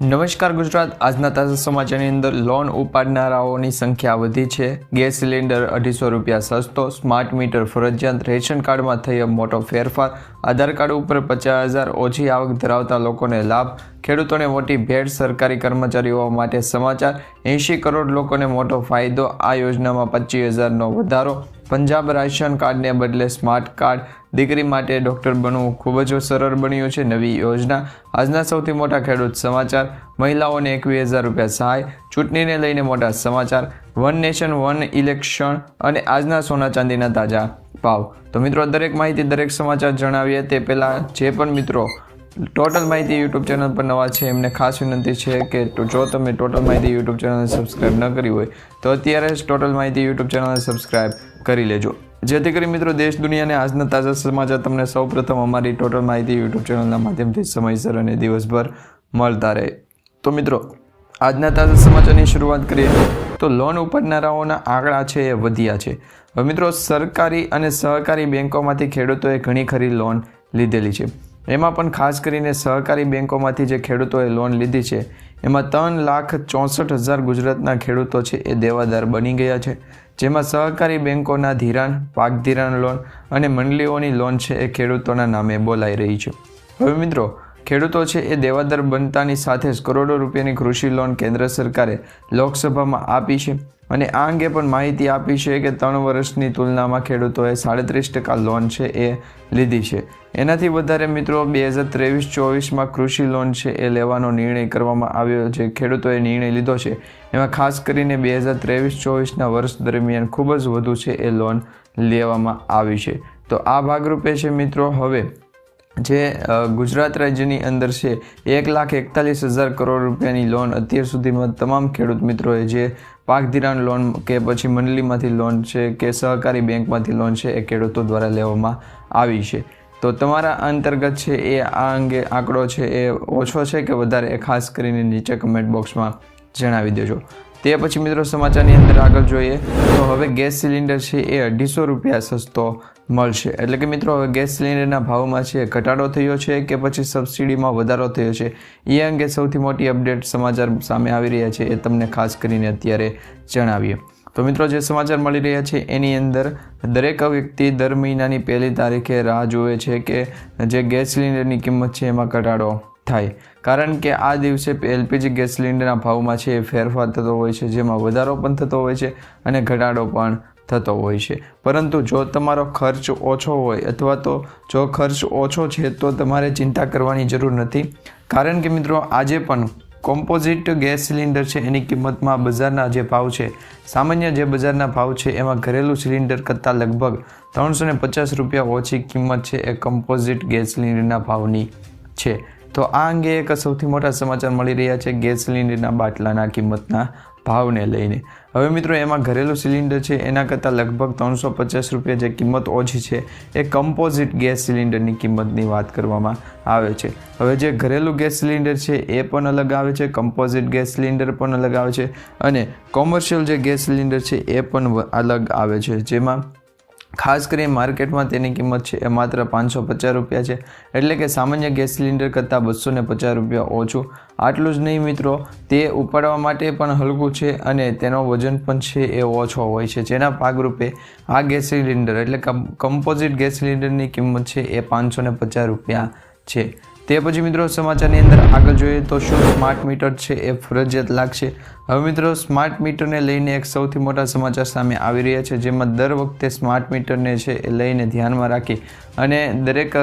નમસ્કાર ગુજરાત. આજના તાજા સમાચારની અંદર લોન ઉપાડનારાઓની સંખ્યા વધી છે. ગેસ સિલિન્ડર અઢીસો રૂપિયા સસ્તો, સ્માર્ટ મીટર ફરજિયાત રેશન કાર્ડમાં થયો મોટો ફેરફાર. આધાર કાર્ડ ઉપર પચાસ હજાર ઓછી આવક ધરાવતા લોકોને લાભ. ખેડૂતોને મોટી ભેટ સરકારી કર્મચારીઓ માટે સમાચાર. એંશી કરોડ લોકોને મોટો ફાયદો. આ યોજનામાં પચીસ હજારનો વધારો. પંજાબ રાશન કાર્ડને બદલે સ્માર્ટ કાર્ડ. દીકરી માટે ડૉક્ટર બનવું ખૂબ જ સરળ બન્યું છે નવી યોજના. આજના સૌથી મોટા ખેડૂત સમાચાર. મહિલાઓને એકવીસ હજાર રૂપિયા સહાય. ચૂંટણીને લઈને મોટા સમાચાર. વન નેશન, વન ઇલેક્શન અને આજના સોના ચાંદીના તાજા ભાવ. તો મિત્રો, દરેક માહિતી, દરેક સમાચાર જણાવીએ તે પહેલાં જે પણ મિત્રો ટોટલ માહિતી યુટ્યુબ ચેનલ પર નવા છે, એમને ખાસ વિનંતી છે કે જો તમે ટોટલ માહિતી યુટ્યુબ ચેનલને સબસ્ક્રાઈબ ન કરી હોય, તો અત્યારે જ ટોટલ માહિતી યુટ્યુબ ચેનલને સબસ્ક્રાઈબ કરી લેજો. જેથી કરી મિત્રો દેશ દુનિયાને આજના તાજા સમાચાર તમને સૌપ્રથમ અમારી ટોટલ માહિતી યુટ્યુબ ચેનલના માધ્યમથી સમયસર અને દિવસભર મળતા રહે. તો મિત્રો, આજના તાજા સમાચારની શરૂઆત કરીએ. તો લોન ઉપાડનારાઓના આંકડા છે એ વધ્યા છે. હવે મિત્રો, સરકારી અને સહકારી બેન્કોમાંથી ખેડૂતોએ ઘણી ખરી લોન લીધેલી છે. એમાં પણ ખાસ કરીને સહકારી બેન્કોમાંથી જે ખેડૂતોએ લોન લીધી છે, એમાં ત્રણ લાખ ચોસઠ હજાર ગુજરાતના ખેડૂતો છે એ દેવાદાર બની ગયા છે. જેમાં સહકારી બેન્કોના ધિરાણ, પાક ધિરાણ લોન અને મંડળીઓની લોન છે એ ખેડૂતોના નામે બોલાઈ રહી છે. હવે મિત્રો, ખેડૂતો છે એ દેવાદાર બનતાની સાથે જ કરોડો રૂપિયાની કૃષિ લોન કેન્દ્ર સરકારે લોકસભામાં આપી છે. અને આ અંગે પણ માહિતી આપી છે કે ત્રણ વર્ષની તુલનામાં ખેડૂતોએ સાડત્રીસ ટકા લોન છે એ લીધી છે. એનાથી વધારે મિત્રો બે હજાર ત્રેવીસ ચોવીસમાં કૃષિ લોન છે એ લેવાનો નિર્ણય કરવામાં આવ્યો છે ખેડૂતોએ નિર્ણય લીધો છે. એમાં ખાસ કરીને બે હજાર ત્રેવીસ ચોવીસના વર્ષ દરમિયાન ખૂબ જ વધુ છે એ લોન લેવામાં આવી છે. તો આ ભાગરૂપે છે મિત્રો, હવે જે ગુજરાત રાજ્યની અંદર છે, એક લાખ એકતાલીસ હજાર કરોડ રૂપિયાની લોન અત્યાર સુધીમાં તમામ ખેડૂત મિત્રોએ જે પાક ધિરાણ લોન કે પછી મંડળીમાંથી લોન છે કે સહકારી બેંકમાંથી લોન છે એ ખેડૂતો દ્વારા લેવામાં આવી છે. તો તમારા અંતર્ગત છે એ આ અંગે આંકડો છે એ ઓછો છે કે વધારે એ ખાસ કરીને નીચે કમેન્ટ બોક્સમાં જણાવી દેજો. તે પછી મિત્રો સમાચારની અંદર આગળ જોઈએ તો હવે ગેસ સિલિન્ડર છે એ અઢીસો રૂપિયા સસ્તો મળશે. એટલે કે મિત્રો હવે ગેસ સિલિન્ડરના ભાવમાં છે ઘટાડો થયો છે કે પછી સબસિડીમાં વધારો થયો છે? એ અંગે સૌથી મોટી અપડેટ સમાચાર સામે આવી રહ્યા છે એ તમને ખાસ કરીને અત્યારે જણાવીએ. તો મિત્રો જે સમાચાર મળી રહ્યા છે એની અંદર દરેક વ્યક્તિ દર મહિનાની પહેલી તારીખે રાહ જોવે છે કે જે ગેસ સિલિન્ડરની કિંમત છે એમાં ઘટાડો થાય. કારણ કે આ દિવસે એલપીજી ગેસ સિલિન્ડરના ભાવમાં છે એ ફેરફાર થતો હોય છે, જેમાં વધારો પણ થતો હોય છે અને ઘટાડો પણ થતો હોય છે. પરંતુ જો તમારો ખર્ચ ઓછો હોય અથવા તો જો ખર્ચ ઓછો છે તો તમારે ચિંતા કરવાની જરૂર નથી. કારણ કે મિત્રો, આજે પણ કોમ્પોઝિટ ગેસ સિલિન્ડર છે એની કિંમતમાં બજારના જે ભાવ છે, સામાન્ય જે બજારના ભાવ છે એમાં ઘરેલું સિલિન્ડર કરતાં લગભગ ત્રણસો પચાસ રૂપિયા ઓછી કિંમત છે એ કમ્પોઝિટ ગેસ સિલિન્ડરના ભાવની છે. તો આ અંગે એક સૌથી મોટા સમાચાર મળી રહ્યા છે ગેસ સિલિન્ડરના બાટલાના કિંમતના ભાવને લઈને. હવે મિત્રો, એમાં ઘરેલું સિલિન્ડર છે, એના કરતાં લગભગ ત્રણસો પચાસ રૂપિયા જે કિંમત ઓછી છે, એ કમ્પોઝિટ ગેસ સિલિન્ડરની કિંમતની વાત કરવામાં આવે છે. હવે જે ઘરેલું ગેસ સિલિન્ડર છે, એ પણ અલગ આવે છે, કમ્પોઝિટ ગેસ સિલિન્ડર પણ અલગ આવે છે અને કોમર્શિયલ જે ગેસ સિલિન્ડર છે, એ પણ અલગ આવે છે. જેમાં ખાસ કરીને માર્કેટમાં તેની કિંમત છે એ માત્ર પાંચસો પચાસ રૂપિયા છે. એટલે કે સામાન્ય ગેસ સિલિન્ડર કરતાં બસો ને પચાસ રૂપિયા ઓછું. આટલું જ નહીં મિત્રો, તે ઉપાડવા માટે પણ હલકું છે અને તેનો વજન પણ છે એ ઓછો હોય છે. જેના ભાગરૂપે આ ગેસ સિલિન્ડર એટલે કમ્પોઝિટ ગેસ સિલિન્ડરની કિંમત છે એ પાંચસો પચાસ રૂપિયા છે. તે પછી મિત્રો સમાચારની અંદર આગળ જોઈએ તો શું સ્માર્ટ મીટર છે એ ફરજિયાત લાગશે? હવે મિત્રો સ્માર્ટ મીટરને લઈને એક સૌથી મોટા સમાચાર સામે આવી રહ્યા છે, જેમાં દર વખતે સ્માર્ટ મીટરને છે એ લઈને ધ્યાનમાં રાખી અને દરેક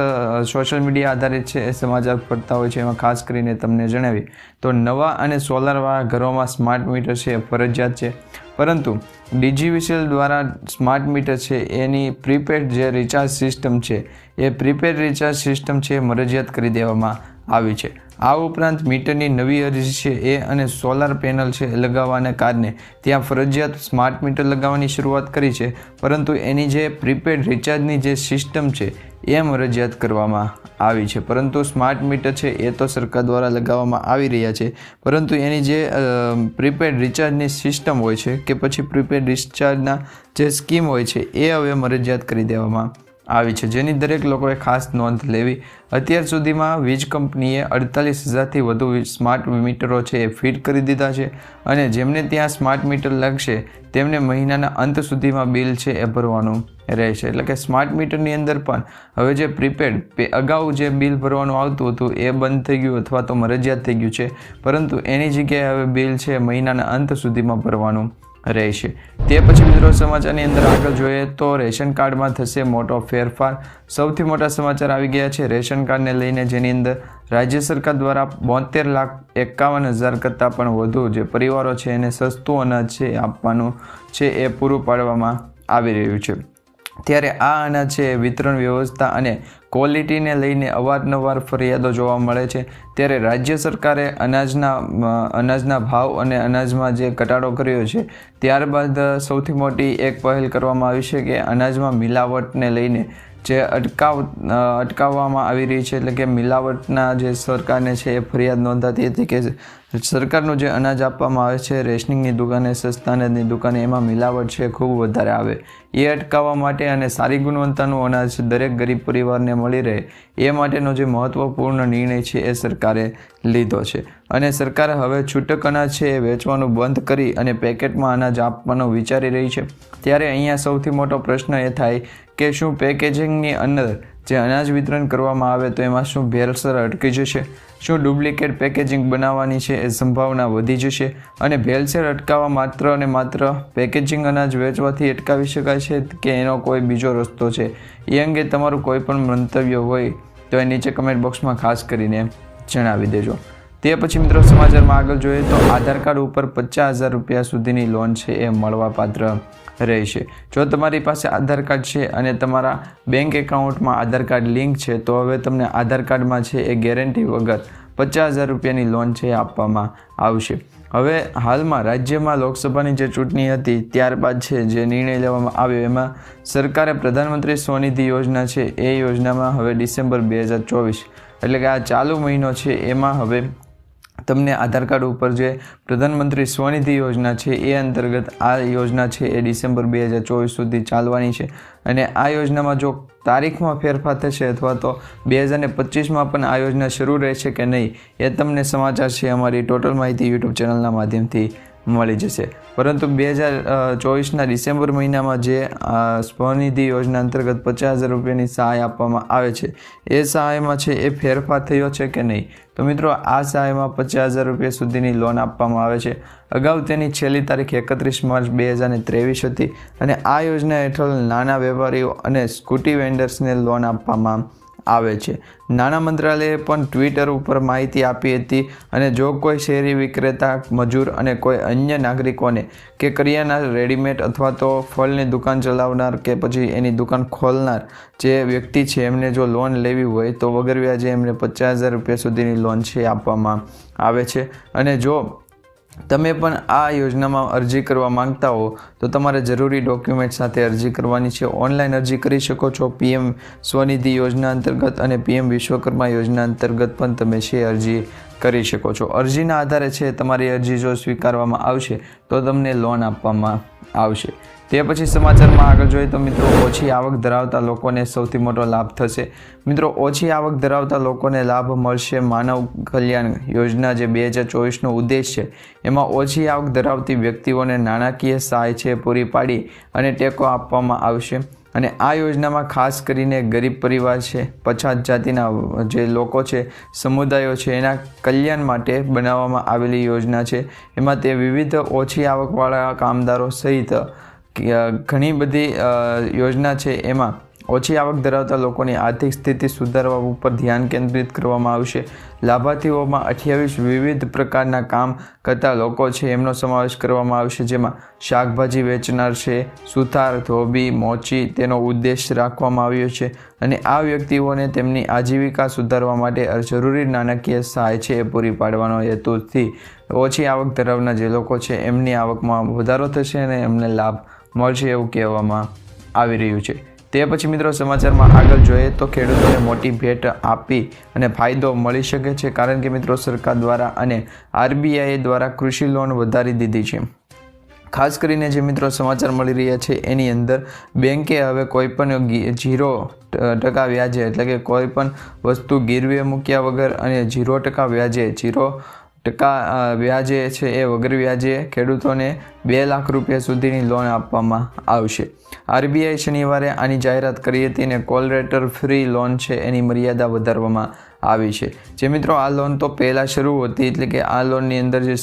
સોશિયલ મીડિયા આધારિત છે એ સમાચાર પડતા હોય છે, એમાં ખાસ કરીને તમને જણાવી. તો નવા અને સોલારવાળા ઘરોમાં સ્માર્ટ મીટર છે એ ફરજિયાત છે. પરંતુ ડીજીવીસીએલ દ્વારા સ્માર્ટ મીટર છે, એની પ્રીપેડ જે રિચાર્જ સિસ્ટમ છે, એ પ્રીપેડ રિચાર્જ સિસ્ટમ છે મરજિયાત કરી દેવામાં આવી છે. આ ઉપરાંત મીટરની નવી અરજી છે, એ અને સોલાર પેનલ છે લગાવવાને કારણે. ત્યાં ફરજિયાત સ્માર્ટ મીટર લગાવવાની શરૂઆત કરી છે, પરંતુ એની જે પ્રીપેડ રિચાર્જની જે સિસ્ટમ છે એ મરજિયાત કરવામાં આવી છે. પરંતુ સ્માર્ટ મીટર છે, એ તો સરકાર દ્વારા લગાવવામાં આવી રહ્યા છે, પરંતુ એની જે પ્રીપેડ રિચાર્જની સિસ્ટમ હોય છે કે પછી પ્રીપેડ રિચાર્જના જે સ્કીમ હોય છે, એ હવે મરજિયાત કરી દેવામાં આવી છે, જેની દરેક લોકોએ ખાસ નોંધ લેવી. અત્યાર સુધીમાં વીજ કંપનીએ અડતાલીસ હજારથી વધુ સ્માર્ટ મીટરો છે એ ફિટ કરી દીધા છે અને જેમને ત્યાં સ્માર્ટ મીટર લાગશે, તેમને મહિનાના અંત સુધીમાં બિલ છે એ ભરવાનું રહેશે. એટલે કે સ્માર્ટ મીટરની અંદર પણ હવે જે પ્રીપેડ અગાઉ જે બિલ ભરવાનું આવતું હતું, એ બંધ થઈ ગયું અથવા તો મરજિયાત થઈ ગયું છે. પરંતુ એની જગ્યાએ હવે બિલ છે મહિનાના અંત સુધીમાં ભરવાનું રહેશે. તે પછી મિત્રો સમાચારની અંદર આગળ જોઈએ તો રેશન કાર્ડમાં થશે મોટો ફેરફાર. સૌથી મોટા સમાચાર આવી ગયા છે. રેશન કાર્ડને લઈને જેની અંદર રાજ્ય સરકાર દ્વારા બોતેર લાખ એકાવન હજાર કરતાં પણ વધુ જે પરિવારો છે એને સસ્તું અનાજ છે આપવાનું છે એ પૂરું પાડવામાં આવી રહ્યું છે. ત્યારે આ અનાજ છે વિતરણ વ્યવસ્થા અને ક્વોલિટીને લઈને અવારનવાર ફરિયાદો જોવા મળે છે. ત્યારે રાજ્ય સરકારે અનાજના અનાજના ભાવ અને અનાજમાં જે ઘટાડો કર્યો છે, ત્યારબાદ સૌથી મોટી એક પહેલ કરવામાં આવી છે કે અનાજમાં મિલાવટને લઈને જે અટકાવ અટકાવવામાં આવી રહી છે એટલે કે મિલાવટના જે સરકારને છે એ ફરિયાદ નોંધાતી હતી કે સરકારનું જે અનાજ આપવામાં આવે છે, રેશનિંગની દુકાને સસ્તા દુકાને, એમાં મિલાવટ છે ખૂબ વધારે આવે. એ અટકાવવા માટે અને સારી ગુણવત્તાનું અનાજ દરેક ગરીબ પરિવારને મળી રહે, એ માટેનો જે મહત્ત્વપૂર્ણ નિર્ણય છે એ સરકારે લીધો છે. અને સરકારે હવે છૂટક અનાજ છે એ વેચવાનું બંધ કરી અને પેકેટમાં અનાજ આપવાનો વિચારી રહી છે. ત્યારે અહીંયા સૌથી મોટો પ્રશ્ન એ થાય કે શું પેકેજિંગની અંદર જે અનાજ વિતરણ કરવામાં આવે તો એમાં શું ભેળસેળ અટકી જશે? શું ડુપ્લિકેટ પેકેજિંગ બનાવવાની છે એ સંભાવના વધી જશે? અને ભેળસેળ અટકાવવા માત્ર અને માત્ર પેકેજિંગ અનાજ વેચવાથી અટકાવી શકાય છે કે એનો કોઈ બીજો રસ્તો છે? એ અંગે તમારું કોઈ પણ મંતવ્ય હોય તો એ નીચે કમેન્ટ બોક્સમાં ખાસ કરીને જણાવી દેજો. તે પછી મિત્રો સમાચારમાં આગળ જોઈએ તો આધાર કાર્ડ ઉપર પચાસ હજાર રૂપિયા સુધીની લોન છે એ મળવાપાત્ર. રહેશે. જો તમારી પાસે આધાર કાર્ડ છે અને તમારા બેંક એકાઉન્ટમાં આધાર કાર્ડ લિંક છે, તો હવે તમને આધાર કાર્ડમાં છે એ ગેરંટી વગર પચાસ હજાર રૂપિયાની લોન છે આપવામાં આવશે. હવે હાલમાં રાજ્યમાં લોકસભાની જે ચૂંટણી હતી, ત્યારબાદ છે જે નિર્ણય લેવામાં આવ્યો, એમાં સરકારે પ્રધાનમંત્રી સ્વનિધિ યોજના છે, એ યોજનામાં હવે ડિસેમ્બર બે હજાર ચોવીસ, એટલે કે આ ચાલુ મહિનો છે, એમાં હવે તમને આધાર કાર્ડ ઉપર જે પ્રધાનમંત્રી સ્વનિધિ યોજના છે, એ અંતર્ગત આ યોજના છે એ ડિસેમ્બર બે હજાર ચોવીસ સુધી ચાલવાની છે. અને આ યોજનામાં જો તારીખમાં ફેરફાર થશે અથવા તો બે હજાર પચીસમાં પણ આ યોજના શરૂ રહેશે કે નહીં, એ તમને સમાચાર છે અમારી ટોટલ માહિતી યુટ્યુબ ચેનલના માધ્યમથી મળી જશે. પરંતુ બે હજાર ચોવીસના ડિસેમ્બર મહિનામાં જે સ્વનિધિ યોજના અંતર્ગત પચાસ હજાર રૂપિયાની સહાય આપવામાં આવે છે, એ સહાયમાં છે, એ ફેરફાર થયો છે કે નહીં? તો મિત્રો, આ સહાયમાં પચાસ હજાર રૂપિયા સુધીની લોન આપવામાં આવે છે. અગાઉ તેની છેલ્લી તારીખ એકત્રીસ માર્ચ બે હજાર ત્રેવીસ હતી અને આ યોજના હેઠળ નાના વેપારીઓ અને સ્કૂટી વેન્ડર્સને લોન આપવામાં આવે છે. નાણાં મંત્રાલયે પણ ટ્વિટર ઉપર માહિતી આપી હતી અને જો કોઈ શેરી વિક્રેતા, મજૂર અને કોઈ અન્ય નાગરિકોને કે કરિયાના રેડીમેડ અથવા તો ફળની દુકાન ચલાવનાર કે પછી એની દુકાન ખોલનાર જે વ્યક્તિ છે, એમને જો લોન લેવી હોય તો વગર વ્યાજે એમને પચાસ હજાર રૂપિયા સુધીની લોન છે આપવામાં આવે છે. અને જો તમે પણ આ યોજનામાં અરજી કરવા માંગતા હો, તો તમારે જરૂરી ડોક્યુમેન્ટ સાથે અરજી કરવાની છે. ઓનલાઈન અરજી કરી શકો છો. પીએમ સ્વનિધિ યોજના અંતર્ગત અને પીએમ વિશ્વકર્મા યોજના અંતર્ગત પણ તમે છે અરજી કરી શકો છો. અરજીના આધારે છે, તમારી અરજી જો સ્વીકારવામાં આવશે, તો તમને લોન આપવામાં આવશે. તે પછી સમાચારમાં આગળ જોઈએ તો મિત્રો, ઓછી આવક ધરાવતા લોકોને સૌથી મોટો લાભ થશે. મિત્રો, ઓછી આવક ધરાવતા લોકોને લાભ મળશે માનવ કલ્યાણ યોજના જે બે હજાર ચોવીસનો ઉદ્દેશ છે. એમાં ઓછી આવક ધરાવતી વ્યક્તિઓને નાણાકીય સહાય છે પૂરી પાડી અને ટેકો આપવામાં આવશે. અને આ યોજનામાં ખાસ કરીને ગરીબ પરિવાર છે, પછાત જાતિના જે લોકો છે, સમુદાયો છે, એના કલ્યાણ માટે બનાવવામાં આવેલી યોજના છે. એમાં તે વિવિધ ઓછી આવકવાળા કામદારો સહિત ઘણી બધી યોજના છે. એમાં ઓછી આવક ધરાવતા લોકોની આર્થિક સ્થિતિ સુધારવા ઉપર ધ્યાન કેન્દ્રિત કરવામાં આવશે. લાભાર્થીઓમાં અઠ્યાવીસ વિવિધ પ્રકારના કામ કરતા લોકો છે, એમનો સમાવેશ કરવામાં આવશે, જેમાં શાકભાજી વેચનાર છે, સુથાર, ધોબી, મોચી તેનો ઉદ્દેશ રાખવામાં આવ્યો છે અને આ વ્યક્તિઓને તેમની આજીવિકા સુધારવા માટે જરૂરી નાણાકીય સહાય છે એ પૂરી પાડવાનો હેતુથી ઓછી આવક ધરાવનાર જે લોકો છે, એમની આવકમાં વધારો થશે અને એમને લાભ મળશે એવું કહેવામાં આવી રહ્યું છે. તે પછી મિત્રો સમાચારમાં આગળ જોઈએ તો ખેડૂતોને મોટી ભેટ આપી અને ફાયદો મળી શકે છે કારણ કે મિત્રો સરકાર દ્વારા અને આરબીઆઈ દ્વારા કૃષિ લોન વધારી દીધી છે. ખાસ કરીને જે મિત્રો સમાચાર મળી રહ્યા છે એની અંદર બેંકે હવે કોઈપણ ઝીરો ટકા વ્યાજે એટલે કે કોઈપણ વસ્તુ ગીરવે મૂક્યા વગર અને ઝીરો ટકા વ્યાજે ઝીરો ટકા વ્યાજે છે એ વગર વ્યાજે ખેડૂતોને બે લાખ રૂપિયા સુધીની લોન આપવામાં આવશે. આરબીઆઈ શનિવારે આની જાહેરાત કરી હતી અને કોલ રેટર ફ્રી લોન છે એની મર્યાદા વધારવામાં આવી છે. જે મિત્રો, આ લોન તો પહેલાં શરૂ હતી, એટલે કે આ લોનની અંદર જે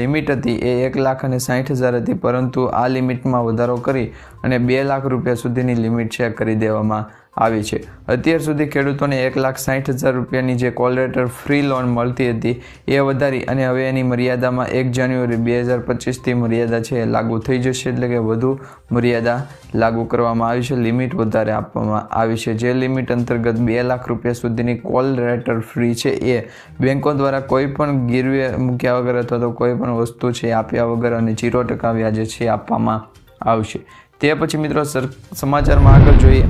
લિમિટ હતી એ એક લાખ અને સાઠ હજાર હતી, પરંતુ આ લિમિટમાં વધારો કરી અને બે લાખ રૂપિયા સુધીની લિમિટ છે કરી દેવામાં આવી છે. અત્યાર સુધી ખેડૂતોને એક લાખ સાઠ હજાર રૂપિયાની જે કોલરેટર ફ્રી લોન મળતી હતી, એ વધારી અને હવે એની મર્યાદામાં એક જાન્યુઆરી બે હજાર પચીસથી મર્યાદા છે એ લાગુ થઈ જશે, એટલે કે વધુ મર્યાદા લાગુ કરવામાં આવી છે. લિમિટ વધારે આપવામાં આવી છે. જે લિમિટ અંતર્ગત બે લાખ રૂપિયા સુધીની કોલ રેટર ફ્રી છે એ બેન્કો દ્વારા કોઈ પણ ગીરવે મૂક્યા વગર અથવા તો કોઈ પણ વસ્તુ છે આપ્યા વગર અને જીરો ટકા વ્યાજે છે આપવામાં આવશે. તે પછી મિત્રો સર, સમાચારમાં આગળ જોઈએ.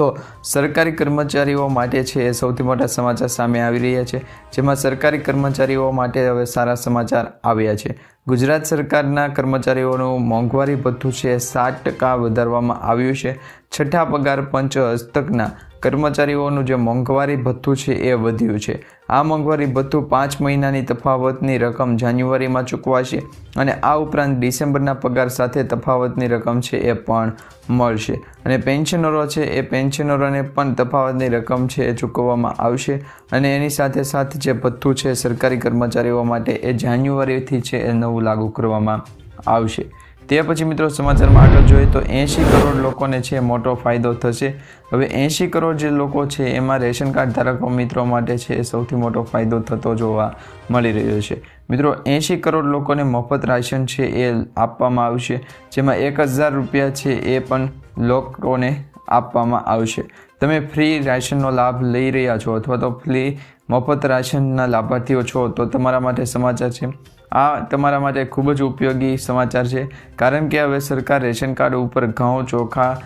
તો સરકારી કર્મચારીઓ માટે છે એ સૌથી મોટા સમાચાર સામે આવી રહ્યા છે. જેમાં સરકારી કર્મચારીઓ માટે હવે સારા સમાચાર આવ્યા છે. ગુજરાત સરકારના કર્મચારીઓનું મોંઘવારી ભથ્થું છે સાત ટકા વધારવામાં આવ્યું છે. છઠ્ઠા પગાર પંચ હસ્તકના કર્મચારીઓનું જે મોંઘવારી ભથ્થું છે એ વધ્યું છે. આ મોંઘવારી ભથ્થું પાંચ મહિનાની તફાવતની રકમ જાન્યુઆરીમાં ચૂકવાશે અને આ ઉપરાંત ડિસેમ્બરના પગાર સાથે તફાવતની રકમ છે એ પણ મળશે. અને પેન્શનરો છે એ પેન્શનરોને પણ તફાવતની રકમ છે એ ચૂકવવામાં આવશે અને એની સાથે સાથે જે ભથ્થું છે સરકારી કર્મચારીઓ માટે એ જાન્યુઆરીથી છે એ નવું લાગુ કરવામાં આવશે. તે પછી મિત્રો સમાચારમાં આગળ જોઈએ તો એંશી કરોડ લોકોને છે મોટો ફાયદો થશે. હવે એંશી કરોડ જે લોકો છે એમાં રેશન કાર્ડ ધારકો મિત્રો માટે છે એ સૌથી મોટો ફાયદો થતો જોવા મળી રહ્યો છે. મિત્રો એંશી કરોડ લોકોને મફત રાશન છે એ આપવામાં આવશે, જેમાં એક હજાર રૂપિયા છે એ પણ લોકોને આપવામાં આવશે. તમે ફ્રી રાશનનો લાભ લઈ રહ્યા છો અથવા તો ફ્રી મફત રાશનના લાભાર્થીઓ છો તો તમારા માટે સમાચાર છે. આ તમારા માટે ખૂબ જ ઉપયોગી સમાચાર છે. કારણ કે હવે સરકાર રેશન કાર્ડ ઉપર ઘઉં, ચોખા,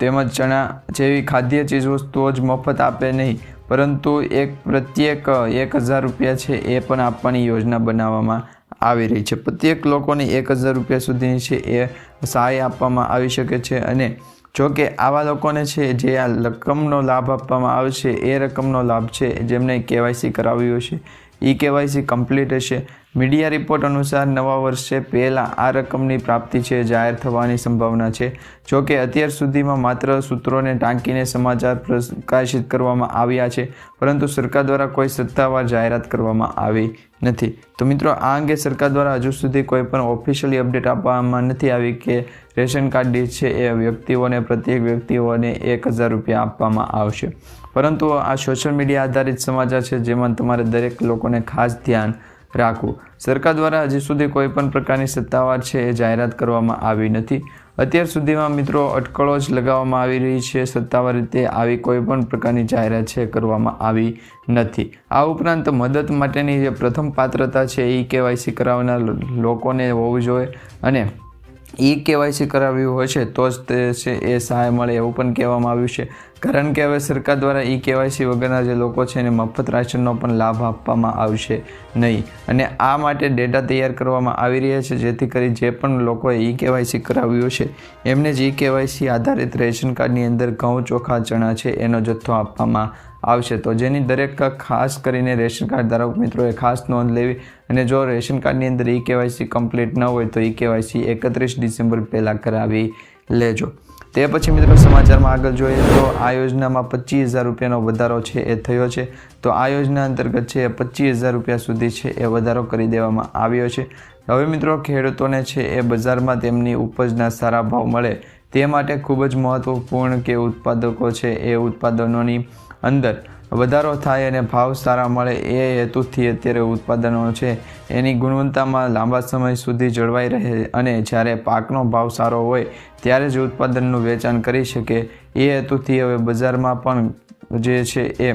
તેમજ ચણા જેવી ખાદ્ય ચીજવસ્તુઓ જ મફત આપે નહીં. પરંતુ એક પ્રત્યેક એક હજાર રૂપિયા છે એ પણ આપવાની યોજના બનાવવામાં આવી રહી છે. પ્રત્યેક લોકોને એક હજાર રૂપિયા સુધીની છે એ સહાય આપવામાં આવી શકે છે અને જો કે આવા લોકોને છે જે આ રકમનો લાભ આપવામાં આવશે એ રકમનો લાભ છે જેમને કેવાયસી કરાવ્યું હશે. ઈ કેવાયસી કમ્પ્લીટ હશે. મીડિયા રિપોર્ટ અનુસાર નવા વર્ષે પહેલાં આ રકમની પ્રાપ્તિ છે, જાહેર થવાની સંભાવના છે. જો કે અત્યાર સુધીમાં માત્ર સૂત્રોને ટાંકીને સમાચાર પ્રકાશિત કરવામાં આવ્યા છે, પરંતુ સરકાર દ્વારા કોઈ સત્તાવાર જાહેરાત કરવામાં આવી નથી. તો મિત્રો, આ અંગે સરકાર દ્વારા હજુ સુધી કોઈ પણ ઓફિશિયલી અપડેટ આપવામાં નથી આવી કે રેશન કાર્ડ ડીશ છે એ વ્યક્તિઓને, પ્રત્યેક વ્યક્તિઓને એક હજાર રૂપિયા આપવામાં આવશે. પરંતુ આ સોશિયલ મીડિયા આધારિત સમાચાર છે, જેમાં તમારે દરેક લોકોને ખાસ ધ્યાન રાખવું. સરકાર દ્વારા હજી સુધી કોઈ પણ પ્રકારની સત્તાવાર છે એ જાહેરાત કરવામાં આવી નથી. અત્યાર સુધીમાં મિત્રો અટકળો જ લગાવવામાં આવી રહી છે. સત્તાવાર રીતે આવી કોઈ પણ પ્રકારની જાહેરાત છે કરવામાં આવી નથી. આ ઉપરાંત મદદ માટેની જે પ્રથમ પાત્રતા છે એ કેવાયસી કરાવનાર લોકોને હોવું જોઈએ અને ઈ કેવાયસી કરાવ્યું હોય છે, તો જ તે છે એ સહાય મળે એવું પણ કહેવામાં આવ્યું છે. કારણ કે હવે સરકાર દ્વારા ઈ કેવાયસી વગરના જે લોકો છે એને મફત રાશનનો પણ લાભ આપવામાં આવશે નહીં. અને આ માટે ડેટા તૈયાર કરવામાં આવી રહ્યા છે, જેથી કરી જે પણ લોકોએ ઈ કેવાયસી કરાવ્યું છે, એમને જ ઈ કેવાયસી આધારિત રેશન કાર્ડની અંદર ઘઉં ચોખા ચણા છે, એનો જથ્થો આપવામાં આવશે. તો જેની દરેક ખાસ કરીને રેશન કાર્ડ ધારક મિત્રોએ ખાસ નોંધ લેવી અને જો રેશન કાર્ડની અંદર ઈ કેવાયસી કમ્પ્લીટ ન હોય તો ઈ કેવાયસી એકત્રીસ ડિસેમ્બર પહેલાં કરાવી લેજો. તે પછી મિત્રો સમાચારમાં આગળ જોઈએ તો આ યોજનામાં પચીસ હજાર રૂપિયાનો વધારો છે એ થયો છે. તો આ યોજના અંતર્ગત છે પચીસ હજાર રૂપિયા સુધી છે એ વધારો કરી દેવામાં આવ્યો છે. હવે મિત્રો ખેડૂતોને છે એ બજારમાં તેમની ઉપજના સારા ભાવ મળે તે માટે ખૂબ જ મહત્વપૂર્ણ કે ઉત્પાદકો છે એ ઉત્પાદનોની અંદર. વધારો થાય અને ભાવ સારા મળે એ હેતુથી અત્યારે ઉત્પાદનો છે. એની ગુણવત્તામાં લાંબા સમય સુધી જળવાઈ રહે અને જ્યારે પાકનો ભાવ સારો હોય ત્યારે જ ઉત્પાદનનું વેચાણ કરી શકે. એ હેતુથી હવે બજારમાં પણ જે છે એ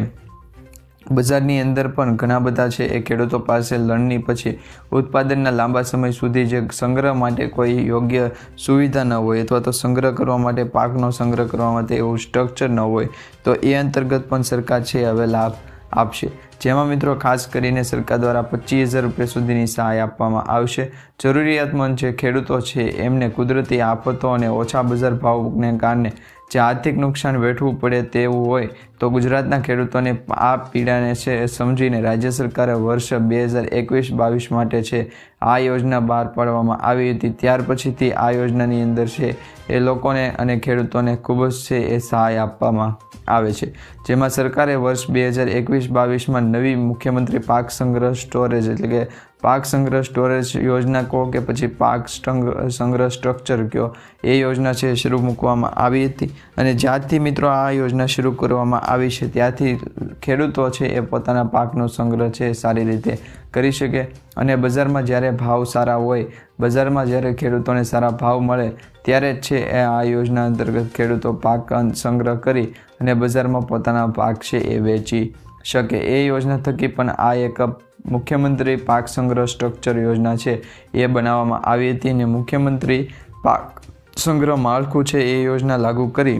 બજારની અંદર પણ ઘણા બધા છે એ ખેડૂતો પાસે લણણી પછી ઉત્પાદનના લાંબા સમય સુધી જે સંગ્રહ માટે કોઈ યોગ્ય સુવિધા ન હોય અથવા તો સંગ્રહ કરવા માટે પાકનો સંગ્રહ કરવા માટે એવું સ્ટ્રક્ચર ન હોય, તો એ અંતર્ગત પણ સરકાર છે હવે લાભ આપશે. જેમાં મિત્રો ખાસ કરીને સરકાર દ્વારા પચીસ હજાર રૂપિયા સુધીની સહાય આપવામાં આવશે. જરૂરિયાતમંદ જે ખેડૂતો છે એમને કુદરતી આફતો અને ઓછા બજાર ભાવને કારણે જે આર્થિક નુકસાન વેઠવું પડે તેવું હોય તો ગુજરાતના ખેડૂતોને આ પીડાને છે સમજીને રાજ્ય સરકારે વર્ષ બે હજાર એકવીસ બાવીસ માટે છે આ યોજના બહાર પાડવામાં આવી હતી. ત્યાર પછીથી આ યોજનાની અંદર છે એ લોકોને અને ખેડૂતોને ખૂબ જ છે એ સહાય આપવામાં આવે છે. જેમાં સરકારે વર્ષ બે હજાર એકવીસ બાવીસમાં નવી મુખ્યમંત્રી પાક સંગ્રહ સ્ટોરેજ એટલે કે પાક સંગ્રહ સ્ટોરેજ યોજના કહો કે પછી પાક સંગ્રહ સ્ટ્રક્ચર કહો, એ યોજના છે શરૂ મૂકવામાં આવી હતી. અને જ્યારથી મિત્રો આ યોજના શરૂ કરવામાં આવી છે, ત્યારથી ખેડૂતો છે એ પોતાના પાકનો સંગ્રહ છે સારી રીતે કરી શકે. અને બજારમાં જ્યારે ભાવ સારા હોય, બજારમાં જ્યારે ખેડૂતોને સારા ભાવ મળે, ત્યારે જ છે એ આ યોજના અંતર્ગત ખેડૂતો પાક સંગ્રહ કરી અને બજારમાં પોતાના પાક છે એ વેચી શકે. એ યોજના થકી પણ આ એક મુખ્યમંત્રી પાક સંગ્રહ સ્ટ્રક્ચર યોજના છે. એ બનાવવામાં આવી હતી અને મુખ્યમંત્રી પાક સંગ્રહ માળખું છે એ યોજના લાગુ કરી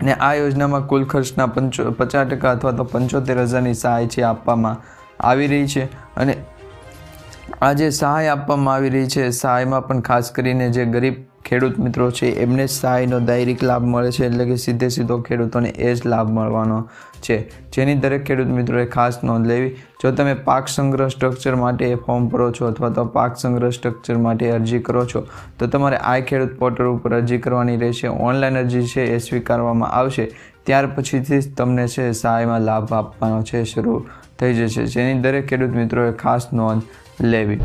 અને આ યોજનામાં કુલ ખર્ચના પંચો, પચાસ ટકા અથવા તો પંચોતેર હજારની સહાય છે આપવામાં આવી રહી છે અને આ જે સહાય આપવામાં આવી રહી છે. સહાયમાં પણ ખાસ કરીને જે ગરીબ ખેડૂત મિત્રો છે, એમને સહાયનો દાયરિક લાભ મળે છે, એટલે કે સીધે સીધો ખેડૂતોને એ જ લાભ મળવાનો છે. જેની દરેક ખેડૂત મિત્રોએ ખાસ નોંધ લેવી, જો તમે પાક સંગ્રહ સ્ટ્રક્ચર માટે ફોર્મ ભરો છો અથવા તો પાક સંગ્રહ સ્ટ્રક્ચર માટે અરજી કરો છો, તો તમારે આ ખેડૂત પોર્ટલ ઉપર અરજી કરવાની રહેશે. ઓનલાઈન અરજી છે એ સ્વીકારવામાં આવશે. ત્યાર પછીથી જ તમને છે સહાયમાં લાભ આપવાનો છે, શરૂ થઈ જશે. જેની દરેક ખેડૂત મિત્રોએ ખાસ નોંધ લેવી.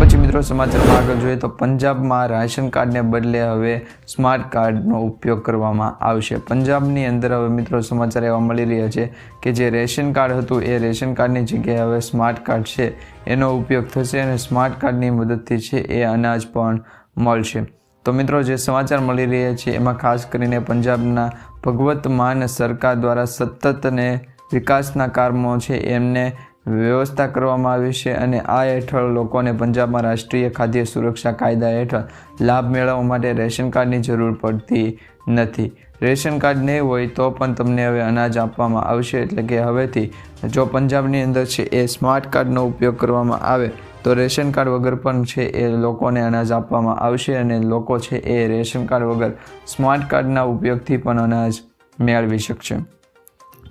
પછી મિત્રો સમાચારમાં આગળ જોઈએ તો પંજાબમાં રાશન કાર્ડને બદલે હવે સ્માર્ટ કાર્ડનો ઉપયોગ કરવામાં આવશે. પંજાબની અંદર હવે મિત્રો સમાચાર એવા મળી રહ્યા છે કે જે રેશન કાર્ડ હતું એ રેશન કાર્ડની જગ્યાએ હવે સ્માર્ટ કાર્ડ છે એનો ઉપયોગ થશે અને સ્માર્ટ કાર્ડની મદદથી છે એ અનાજ પણ મળશે. તો મિત્રો જે સમાચાર મળી રહ્યા છે એમાં ખાસ કરીને પંજાબના ભગવત માન સરકાર દ્વારા સતત ને વિકાસના કામો છે એમને વ્યવસ્થા કરવામાં આવી છે અને આ હેઠળ લોકોને પંજાબમાં રાષ્ટ્રીય ખાદ્ય સુરક્ષા કાયદા હેઠળ લાભ મેળવવા માટે રેશન કાર્ડની જરૂર પડતી નથી. રેશન કાર્ડ નહીં હોય તો પણ તમને હવે અનાજ આપવામાં આવશે, એટલે કે હવેથી જો પંજાબની અંદર છે એ સ્માર્ટ કાર્ડનો ઉપયોગ કરવામાં આવે, તો રેશન કાર્ડ વગર પણ છે એ લોકોને અનાજ આપવામાં આવશે અને લોકો છે એ રેશન કાર્ડ વગર સ્માર્ટ કાર્ડના ઉપયોગથી પણ અનાજ મેળવી શકશે.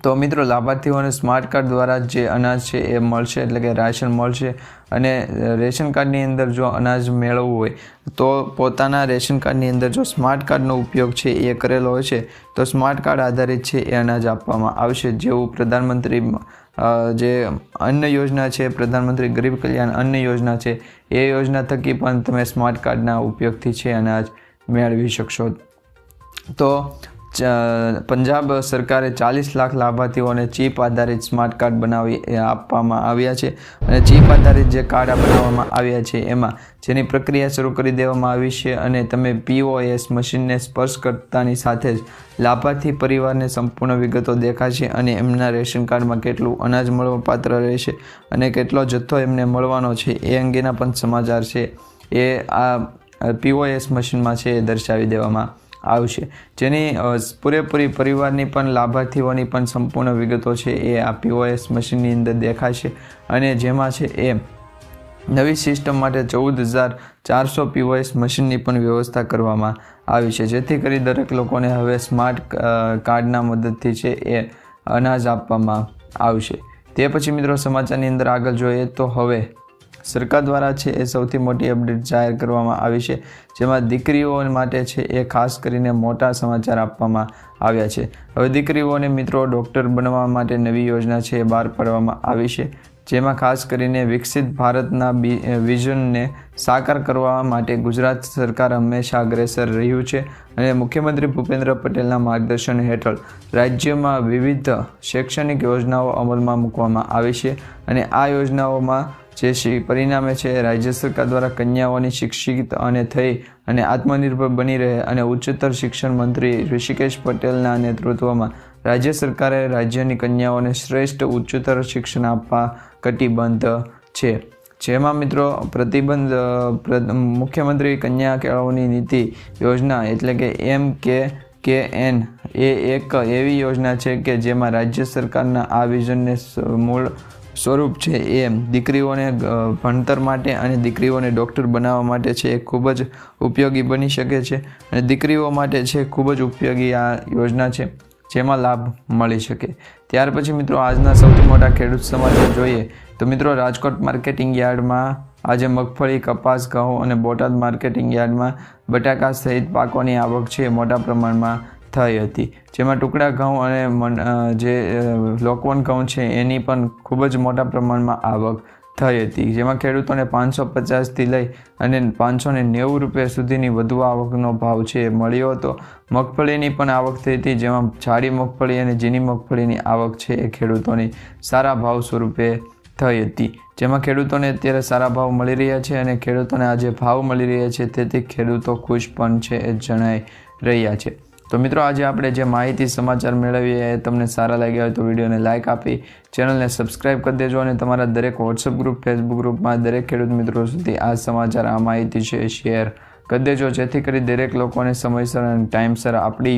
તો મિત્રો, લાભાર્થીઓને સ્માર્ટ કાર્ડ દ્વારા જે અનાજ છે એ મળશે, એટલે કે રાશન મળશે. અને રેશન કાર્ડની અંદર જો અનાજ મેળવવું હોય, તો પોતાના રેશન કાર્ડની અંદર જો સ્માર્ટ કાર્ડનો ઉપયોગ છે એ કરેલો હોય છે, તો સ્માર્ટ કાર્ડ આધારિત છે એ અનાજ આપવામાં આવશે. જેવું પ્રધાનમંત્રી જે અન્ન યોજના છે, પ્રધાનમંત્રી ગરીબ કલ્યાણ અન્ન યોજના છે, એ યોજના થકી પણ તમે સ્માર્ટ કાર્ડના ઉપયોગથી છે અનાજ મેળવી શકશો. તો પંજાબ સરકારે ચાલીસ લાખ લાભાર્થીઓને ચીપ આધારિત સ્માર્ટ કાર્ડ બનાવી આપવામાં આવ્યા છે. અને ચીપ આધારિત જે કાર્ડ બનાવવામાં આવ્યા છે, એમાં જેની પ્રક્રિયા શરૂ કરી દેવામાં આવી છે અને તમે પીઓએસ મશીનને સ્પર્શ કરતાની સાથે જ લાભાર્થી પરિવારને સંપૂર્ણ વિગતો દેખાશે અને એમના રેશન કાર્ડમાં કેટલું અનાજ મળવા પાત્ર રહેશે અને કેટલો જથ્થો એમને મળવાનો છે, એ અંગેના પણ સમાચાર છે. એ આ, પીઓએસ મશીનમાં છે એ દર્શાવી દેવામાં આવશે. જેની પૂરેપૂરી પરિવારની પણ લાભાર્થીઓની પણ સંપૂર્ણ વિગતો છે એ આ પીઓએસ મશીનની અંદર દેખાશે. અને જેમાં છે એ, નવી સિસ્ટમ માટે ચૌદ હજાર ચારસો પીઓએસ મશીનની પણ વ્યવસ્થા કરવામાં આવી છે. જેથી કરી દરેક લોકોને હવે સ્માર્ટ કાર્ડના મદદથી છે એ અનાજ આપવામાં આવશે. તે પછી મિત્રો સમાચારની અંદર આગળ જોઈએ તો હવે સરકાર દ્વારા છે એ સૌથી મોટી અપડેટ જાહેર કરવામાં આવી છે, જેમાં દીકરીઓ માટે છે એ ખાસ કરીને મોટા સમાચાર આપવામાં આવ્યા છે. હવે દીકરીઓને મિત્રો ડૉક્ટર બનવા માટે નવી યોજના છે એ બહાર પાડવામાં આવી છે, જેમાં ખાસ કરીને વિકસિત ભારતના વિઝનને સાકાર કરવા માટે ગુજરાત સરકાર હંમેશા અગ્રેસર રહ્યું છે અને મુખ્યમંત્રી ભૂપેન્દ્ર પટેલના માર્ગદર્શન હેઠળ રાજ્યમાં વિવિધ શૈક્ષણિક યોજનાઓ અમલમાં મૂકવામાં આવી છે અને આ યોજનાઓમાં જે પરિણામે છે, રાજ્ય સરકાર દ્વારા કન્યાઓની શિક્ષિત અને થઈ અને આત્મનિર્ભર બની રહે અને ઉચ્ચતર શિક્ષણ મંત્રી ઋષિકેશ પટેલના નેતૃત્વમાં રાજ્ય સરકારે રાજ્યની કન્યાઓને શ્રેષ્ઠ ઉચ્ચતર શિક્ષણ આપવા કટિબદ્ધ છે. જેમાં મિત્રો પ્રતિબંધ મુખ્યમંત્રી કન્યા કેળવણી નીતિ યોજના એટલે કે એમ કે કે એન એ એક એવી યોજના છે કે જેમાં રાજ્ય સરકારના આ વિઝનને મૂળ સ્વરૂપ છે. એ દીકરીઓને ભણતર માટે અને દીકરીઓને ડૉક્ટર બનાવવા માટે છે એ ખૂબ જ ઉપયોગી બની શકે છે અને દીકરીઓ માટે છે ખૂબ જ ઉપયોગી આ યોજના છે, જેમાં લાભ મળી શકે. ત્યાર પછી મિત્રો, આજના સૌથી મોટા ખેડૂત સમાચાર જોઈએ તો મિત્રો, રાજકોટ માર્કેટિંગ યાર્ડમાં આજે મગફળી, કપાસ, ઘઉં અને બોટાદ માર્કેટિંગ યાર્ડમાં બટાકા સહિત પાકોની આવક છે મોટા પ્રમાણમાં થઈ હતી. જેમાં ટુકડા ઘઉં અને મન- જે લોકવન ઘઉં છે, એની પણ ખૂબ જ મોટા પ્રમાણમાં આવક થઈ હતી. જેમાં ખેડૂતોને પાંચસો પચાસથી લઈ અને પાંચસો ને નેવું રૂપિયા સુધીની વધુ આવકનો ભાવ છે એ મળ્યો હતો. મગફળીની પણ આવક થઈ હતી, જેમાં જાડી મગફળી અને ઝીણી મગફળીની આવક છે, એ ખેડૂતોની સારા ભાવ સ્વરૂપે થઈ હતી. જેમાં ખેડૂતોને અત્યારે સારા ભાવ મળી રહ્યા છે અને ખેડૂતોને આજે ભાવ મળી રહ્યા છે, તેથી ખેડૂતો ખુશ પણ છે, એ જણાઈ રહ્યા છે. તો મિત્રો, આજે આપણે જે માહિતી સમાચાર મેળવીએ એ તમને સારા લાગ્યા હોય તો વિડીયોને લાઇક આપી, ચેનલને સબસ્ક્રાઇબ કરી દેજો અને તમારા દરેક વોટ્સઅપ ગ્રુપ, ફેસબુક ગ્રુપમાં દરેક ખેડૂત મિત્રો સુધી આ સમાચાર, આ માહિતી છે શેર કરી દેજો. જેથી કરી દરેક લોકોને સમયસર અને ટાઈમસર આપણી